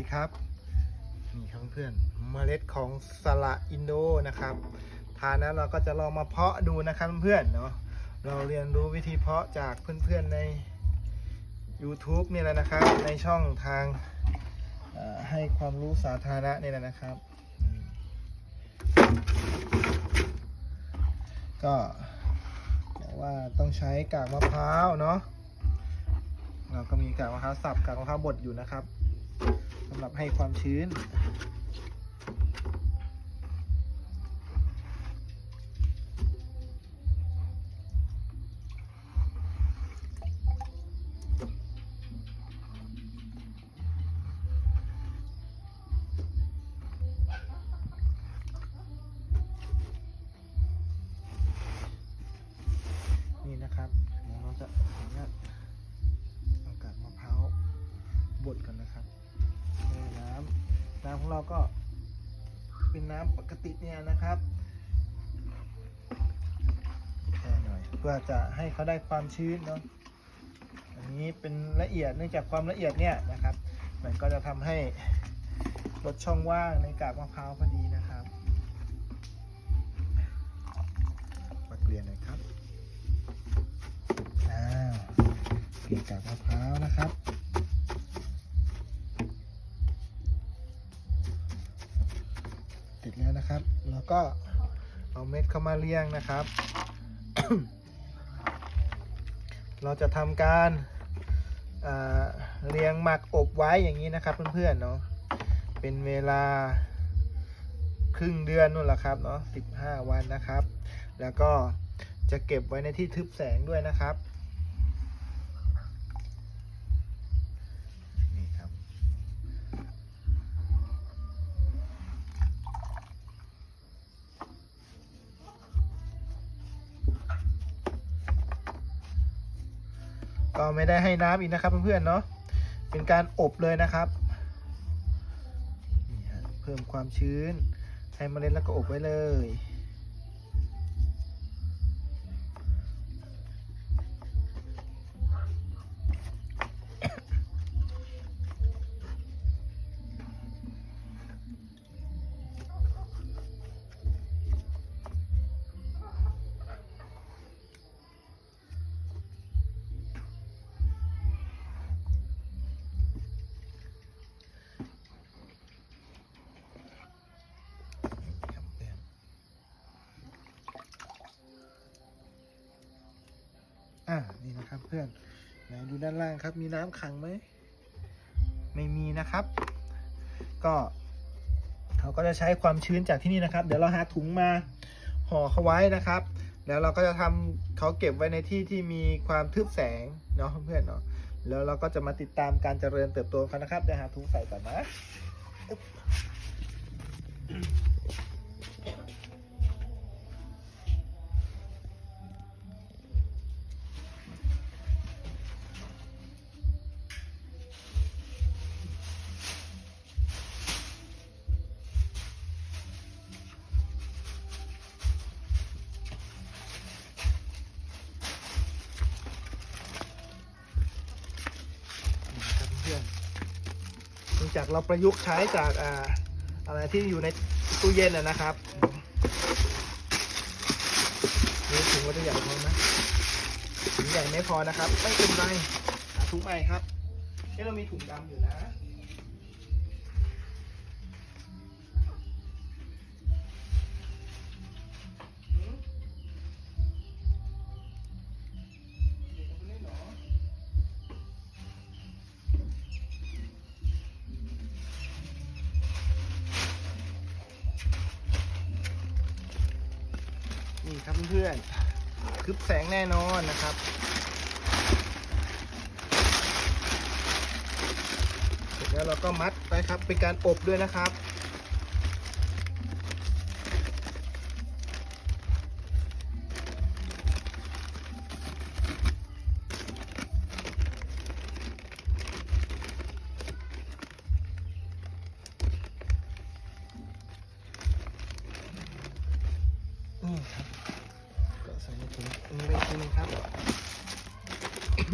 ดีครับ นี่ครับเพื่อนเมล็ดของสละอินโดนะครับทานแล้วเราก็จะลองมาเพาะดูนะครับเพื่อนเนาะเราเรียนรู้วิธีเพาะจากเพื่อนๆใน YouTube นี่แหละนะครับ ในช่องทางให้ความรู้สาธารณะนี่แหละนะครับ ก็บอกว่าต้องใช้กากมะพร้าวเนาะเราก็มีกากมะพร้าวสับกากมะพร้าวบดอยู่นะครับ สำหรับให้ความชื้น ของเราก็เป็นน้ำปกติเนี่ยนะครับแช่หน่อยเพื่อจะให้เขาได้ความชื้นเนาะอันนี้เป็นละเอียดเนื่องจากความละเอียดเนี่ยนะครับ มันก็จะทำให้ลดช่องว่างในกากมะพร้าวพอดีนะครับมาเกลียนหน่อยครับอ้าวเกลี่ยกากมะพร้าวนะครับ ติดแล้วนะครับ แล้วก็เอาเม็ดเข้ามาเรียงนะครับ เราจะทำการเรียงหมักอบไว้อย่างนี้นะครับเพื่อนๆเนาะ เป็นเวลาครึ่งเดือนนู่นแหละครับเนาะ15 วันนะครับ แล้วก็จะเก็บไว้ในที่ทึบแสงด้วยนะครับ ก็ไม่ได้ให้น้ำอีกนะครับเพื่อนๆเนาะเป็นการอบเลยนะครับเพิ่มความชื้นให้เมล็ดแล้วก็อบไว้เลย อ่านี่นะครับเพื่อนไหนดูด้านล่างครับ มีน้ำขังไหม ไม่มีนะครับ ก็เขาก็จะใช้ความชื้นจากที่นี่นะครับ เดี๋ยวเราหาถุงมาห่อเขาไว้นะครับ แล้วเราก็จะทำเขาเก็บไว้ในที่ที่มีความทึบแสงเนาะเพื่อนเนาะแล้วเราก็จะมาติดตามการเจริญเติบโตเขานะครับเดี๋ยวหาถุงใส่ก่อนนะ จากเราประยุกต์ใช้จากอ่าอะไรที่อยู่ในตู้เย็นนะนะครับนี่ถุงก็จะใหญ่พอนะถุงใหญ่ไม่พอนะครับ ไม่เป็นไรถุงใหม่ครับให้เรามีถุงดำอยู่นะ นี่ครับเพื่อนๆคึบแสงแน่นอนนะครับเสร็จแล้วเราก็มัดไปครับเป็นการอบด้วยนะครับ นี่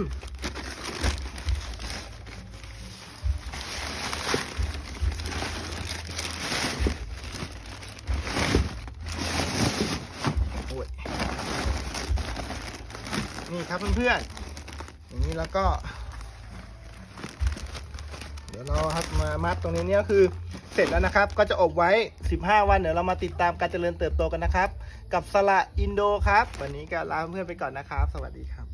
ครับเพื่อนๆ อย่างนี้แล้วก็ เดี๋ยวเราครับมามัดตรงนี้เนี่ยคือเสร็จแล้วนะครับ ก็จะอบไว้ 15 วันเดี๋ยวเรามาติดตามการเจริญเติบโตกันนะครับ กับสละอินโดครับ วันนี้ก็ลาเพื่อนไปก่อนนะครับ สวัสดีครับ